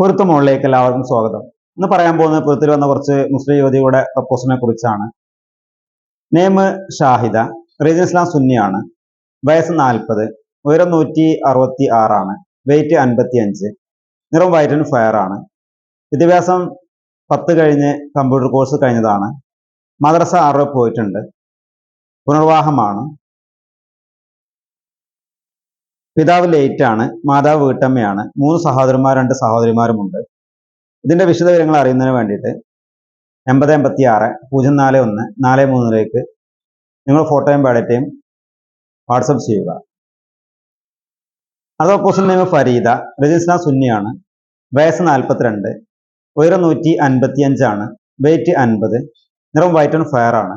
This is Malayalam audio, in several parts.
പൊരുത്ത മുകളിലേക്ക് എല്ലാവർക്കും സ്വാഗതം. ഇന്ന് പറയാൻ പോകുന്ന പൊരുത്തിൽ വന്ന കുറച്ച് മുസ്ലിം യുവതിയുടെ പ്രപ്പോസലിനെ കുറിച്ചാണ്. നെയിം ഷാഹിദ റീജൻ ഇസ്ലാം സുന്നിയാണ് വയസ്സ് നാൽപ്പത് ഉയരം നൂറ്റി അറുപത്തി ആറാണ് വെയിറ്റ് അൻപത്തി അഞ്ച് നിറം വൈറ്റ് ആൻഡ് ഫയർ ആണ്. വിദ്യാഭ്യാസം പത്ത് കഴിഞ്ഞ് കമ്പ്യൂട്ടർ കോഴ്സ് കഴിഞ്ഞതാണ്. മദ്രസ ആറ് പോയിട്ടുണ്ട് പുനർവാഹമാണ് പിതാവ് ലേറ്റ് ആണ് മാതാവ് വീട്ടമ്മയാണ് മൂന്ന് സഹോദരന്മാർ രണ്ട് സഹോദരിമാരുമുണ്ട്. ഇതിന്റെ വിശദവിവരങ്ങൾ അറിയുന്നതിന് വേണ്ടിയിട്ട് എൺപത് എൺപത്തി ആറ് പൂജ്യം നാല് ഒന്ന് നാല് മൂന്നിലേക്ക് നിങ്ങൾ ഫോട്ടോയും ബയോഡേറ്റയും വാട്സപ്പ് ചെയ്യുക. അത് ഓപ്പോസിറ്റ് നെയിം ഫരീദ രജിസ്ന സുന്നിയാണ് വയസ്സ് നാൽപ്പത്തിരണ്ട് ഉയരം നൂറ്റി അൻപത്തി അഞ്ചാണ് വെയിറ്റ് അൻപത് നിറം വൈറ്റ് ആൻഡ് ഫയർ ആണ്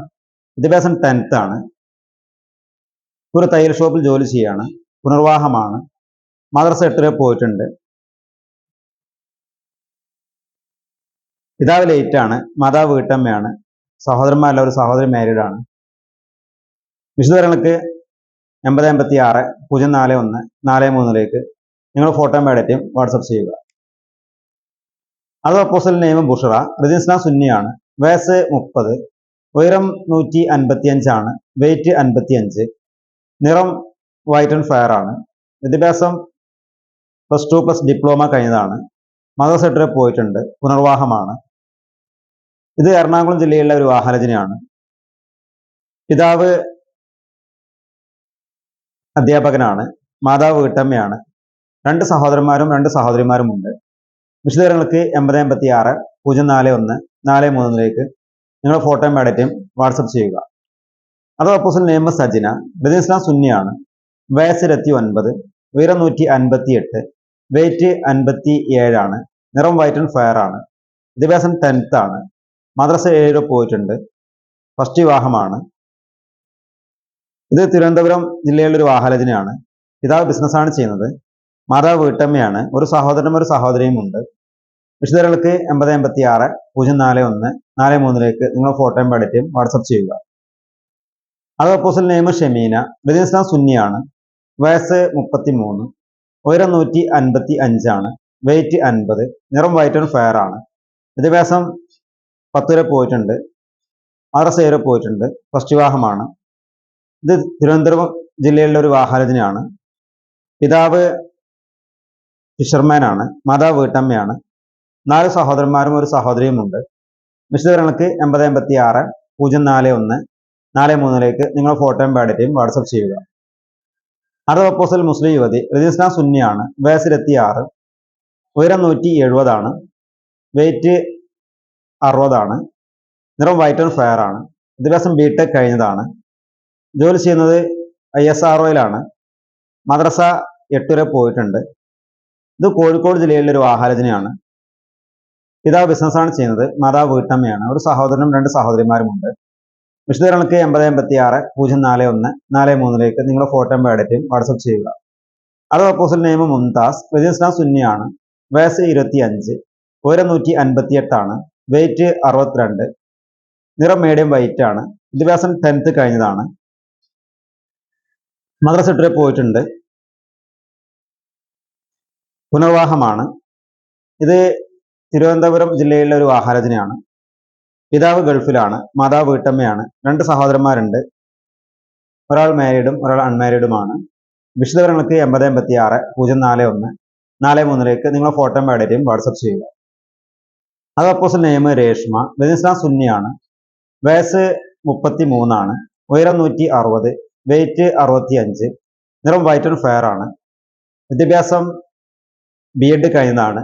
വിദ്യാഭ്യാസം ടെൻത്ത് ആണ് ഒരു തയ്യൽ ഷോപ്പിൽ ജോലി ചെയ്യാണ് പുനർവാഹമാണ്. മദ്രസ എട്ടിലെ പോയിട്ടുണ്ട്. പിതാവ് ലേറ്റാണ്. മാതാവ് വീട്ടമ്മയാണ്. സഹോദരന്മാരല്ല ഒരു സഹോദരി മാരീഡ് ആണ് വിശദവിവരങ്ങൾക്ക് എൺപത് എൺപത്തി ആറ് പൂജ്യം നാല് ഒന്ന് നാല് മൂന്നിലേക്ക് നിങ്ങൾ ഫോട്ടോ ബയോഡേറ്റയും വാട്സപ്പ് ചെയ്യുക. അത് അപ്പോസൽ നെയിം ബുഷറ റജിസ്ന സുന്നിയാണ്. വയസ്സ് മുപ്പത് ഉയരം നൂറ്റി അൻപത്തി അഞ്ചാണ് വെയിറ്റ് അൻപത്തി അഞ്ച് നിറം വൈറ്റ് ആൻഡ് ഫയർ ആണ്. വിദ്യാഭ്യാസം പ്ലസ് ടു പ്ലസ് ഡിപ്ലോമ കഴിഞ്ഞതാണ്. മദർ സെക്രട്ടറി പോയിട്ടുണ്ട്. പുനർവാഹമാണ്. ഇത് എറണാകുളം ജില്ലയിലുള്ള ഒരു വാഹനജനയാണ്. പിതാവ് അധ്യാപകനാണ്. മാതാവ് വീട്ടമ്മയാണ്. രണ്ട് സഹോദരന്മാരും രണ്ട് സഹോദരിമാരും ഉണ്ട്. വിശദവിവരങ്ങൾക്ക് എൺപത് എൺപത്തി ആറ് പൂജ്യം നാല് ഒന്ന് നാല് മൂന്നിലേക്ക് നിങ്ങൾ ഫോട്ടോയും ബയോഡേറ്റയും വാട്സപ്പ് ചെയ്യുക. അത് ഓപ്പോസിറ്റ് നെയിം സജിന. ബദിസ്ലാം സുന്നിയാണ്. വയസ്സ് ഇരുപത്തി ഒൻപത് ഉയരം നൂറ്റി അൻപത്തി എട്ട് വെയിറ്റ് അൻപത്തി ഏഴാണ് നിറം വൈറ്റ് ആൻഡ് ഫയർ ആണ് വിദ്യാഭ്യാസം ടെൻത്ത് ആണ് മദ്രസ ഏഴ് പോയിട്ടുണ്ട് ഫസ്റ്റ് വിവാഹമാണ്. ഇത് തിരുവനന്തപുരം ജില്ലയിലൊരു വാഹലജനയാണ് പിതാവ് ബിസിനസ്സാണ് ചെയ്യുന്നത് മാതാവ് വീട്ടമ്മയാണ് ഒരു സഹോദരനും ഒരു സഹോദരിയും ഉണ്ട്. വിശദങ്ങൾക്ക് എൺപത് എൺപത്തി ആറ് പൂജ്യം നാല് ഒന്ന് നാല് മൂന്നിലേക്ക് നിങ്ങൾ ഫോട്ടോയും ബയോഡേറ്റയും വാട്സപ്പ് ചെയ്യുക. അത് അപ്പോസൽ നെയ്മ ഷെമീന ബദിസ്ലാം സുന്നിയാണ് വയസ്സ് മുപ്പത്തി മൂന്ന് ഉയരം നൂറ്റി അൻപത്തി അഞ്ചാണ് വെയിറ്റ് അൻപത് നിറം വൈറ്റ് ആൻഡ് ഫയർ ആണ്. വിദ്യാഭ്യാസം പത്ത് വരെ പോയിട്ടുണ്ട് മദ്രസ വരെ പോയിട്ടുണ്ട് ഫസ്റ്റ് വിവാഹമാണ്. ഇത് തിരുവനന്തപുരം ജില്ലയിലെ ഒരു വാഹനത്തിനാണ് പിതാവ് ഫിഷർമാൻ ആണ് മാതാവ് വീട്ടമ്മയാണ് നാല് സഹോദരന്മാരും ഒരു സഹോദരിയുമുണ്ട് വിശദവിവരങ്ങൾക്ക് എൺപത് എൺപത്തി ആറ് പൂജ്യം നാല് ഒന്ന് നാല് മൂന്നിലേക്ക് നിങ്ങൾ ഫോട്ടോയും ബാഡറ്റയും വാട്സപ്പ് ചെയ്യുക. അടുത്ത പ്രപ്പോസൽ മുസ്ലിം യുവതി രജിസ്ന സുന്നിയാണ് വയസ്സിലെത്തി ആറ് ഉയരം നൂറ്റി എഴുപതാണ് വെയിറ്റ് അറുപതാണ് നിറം വൈറ്റ് ആൻഡ് ഫയർ ആണ് വിദ്യാഭ്യാസം ബി ടെക് കഴിഞ്ഞതാണ് ജോലി ചെയ്യുന്നത് ഐ എസ് ആർ ഒയിലാണ് മദ്രസ എട്ട് വരെ പോയിട്ടുണ്ട് ഇത് കോഴിക്കോട് ജില്ലയിലെ ഒരു ആഹാരജനയാണ് പിതാവ് ബിസിനസ്സാണ് ചെയ്യുന്നത് മാതാവ് വീട്ടമ്മയാണ് ഒരു സഹോദരനും രണ്ട് സഹോദരിമാരുമുണ്ട് വിശദീകരണക്ക് എൺപത് എൺപത്തി ആറ് പൂജ്യം നാല് ഒന്ന് നാല് മൂന്നിലേക്ക് നിങ്ങളുടെ ഫോട്ടോ ബയോഡേറ്റയും വാട്സപ്പ് ചെയ്യുക. അത് ഓപ്പോസിറ്റ് നെയിം മുംതാസ് രജിസ്ന സുന്നിയാണ് വയസ്സ് ഇരുപത്തി അഞ്ച് ഉയരം നൂറ്റി അൻപത്തി എട്ടാണ് വെയിറ്റ് അറുപത്തിരണ്ട് നിറം മീഡിയം വൈറ്റ് ആണ് വിദ്യാഭ്യാസം ടെൻത്ത് കഴിഞ്ഞതാണ്. മദ്രസ ഇട്ടു പോയിട്ടുണ്ട്. പുനർവാഹമാണ് ഇത് തിരുവനന്തപുരം ജില്ലയിലെ ഒരു ആഹാരജനയാണ് പിതാവ് ഗൾഫിലാണ് മാതാവ് വീട്ടമ്മയാണ് രണ്ട് സഹോദരന്മാരുണ്ട്. ഒരാൾ മാരീഡും ഒരാൾ അൺമാരീഡുമാണ് വിശദവിവരങ്ങൾക്ക് എൺപത് എൺപത്തി ആറ് പൂജ്യം നാല് ഒന്ന് നാല് മൂന്നിലേക്ക് നിങ്ങൾ ഫോട്ടോ ബയോഡേറ്റയും വാട്സപ്പ് ചെയ്യുക. അത് അപ്പോസിൽ നെയ്മ് രേഷ്മ ബദിസ്ലാം സുന്നിയാണ്. വയസ്സ് മുപ്പത്തി മൂന്നാണ് ഉയരം നൂറ്റി അറുപത് വെയിറ്റ് അറുപത്തി അഞ്ച് നിറം വൈറ്റ് ആൻഡ് ഫെയർ ആണ്. വിദ്യാഭ്യാസം ബി എഡ് കഴിഞ്ഞതാണ്.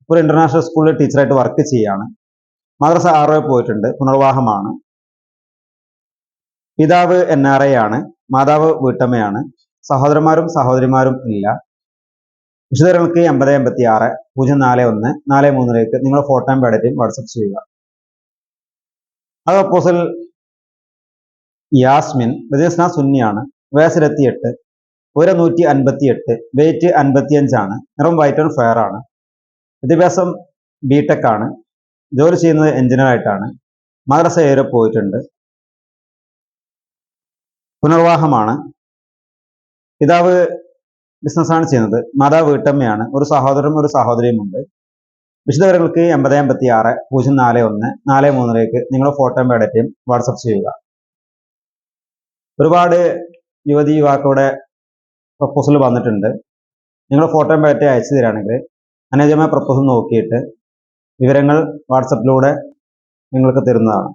ഇപ്പോൾ ഇന്റർനാഷണൽ സ്കൂളിൽ ടീച്ചറായിട്ട് വർക്ക് ചെയ്യാണ്. മദ്രസ ആറ് പോയിട്ടുണ്ട് പുനർവാഹമാണ് പിതാവ് എൻ ആർ ഐ ആണ് മാതാവ് വീട്ടമ്മയാണ് സഹോദരന്മാരും സഹോദരിമാരും ഇല്ല. വിശദങ്ങൾക്ക് എൺപത് എൺപത്തി ആറ് പൂജ്യം നാല് ഒന്ന് നാല് മൂന്നിലേക്ക് നിങ്ങൾ ഫോട്ടോയും ബയോഡേറ്റയും വാട്സപ്പ് ചെയ്യുക. അത് അപ്പോസൽ യാസ്മിൻ രജസ്ന സുന്നിയാണ് വയസ്സിലെത്തി എട്ട് ഒരു നൂറ്റി അൻപത്തി എട്ട് വെയിറ്റ് അൻപത്തി അഞ്ചാണ് നിറം വൈറ്റ് ആൻഡ് ഫെയർ ആണ്. വിദ്യാഭ്യാസം ബിടെക് ആണ്. ജോലി ചെയ്യുന്നത് എഞ്ചിനീയറായിട്ടാണ് മദ്രസ ഏറെ പോയിട്ടുണ്ട്. പുനർവാഹമാണ് പിതാവ് ബിസിനസ്സാണ് ചെയ്യുന്നത്. മാതാവ് വീട്ടമ്മയാണ്. ഒരു സഹോദരനും ഒരു സഹോദരിയും ഉണ്ട്. വിശദവിവരങ്ങൾക്ക് എൺപത് എൺപത്തി ആറ് പൂജ്യം നാല് ഒന്ന് നാല് മൂന്നിലേക്ക് നിങ്ങളുടെ ഫോട്ടോയും ബയോഡേറ്റയും വാട്സപ്പ് ചെയ്യുക. ഒരുപാട് യുവതി യുവാക്കളുടെ പ്രപ്പോസൽ വന്നിട്ടുണ്ട്. നിങ്ങൾ ഫോട്ടോയും ബയോഡേറ്റയും അയച്ചു തരികയാണെങ്കിൽ അനുയോജ്യമായ പ്രപ്പോസൽ നോക്കിയിട്ട് വിവരങ്ങൾ വാട്സപ്പിലൂടെ നിങ്ങൾക്ക് തരുന്നതാണ്.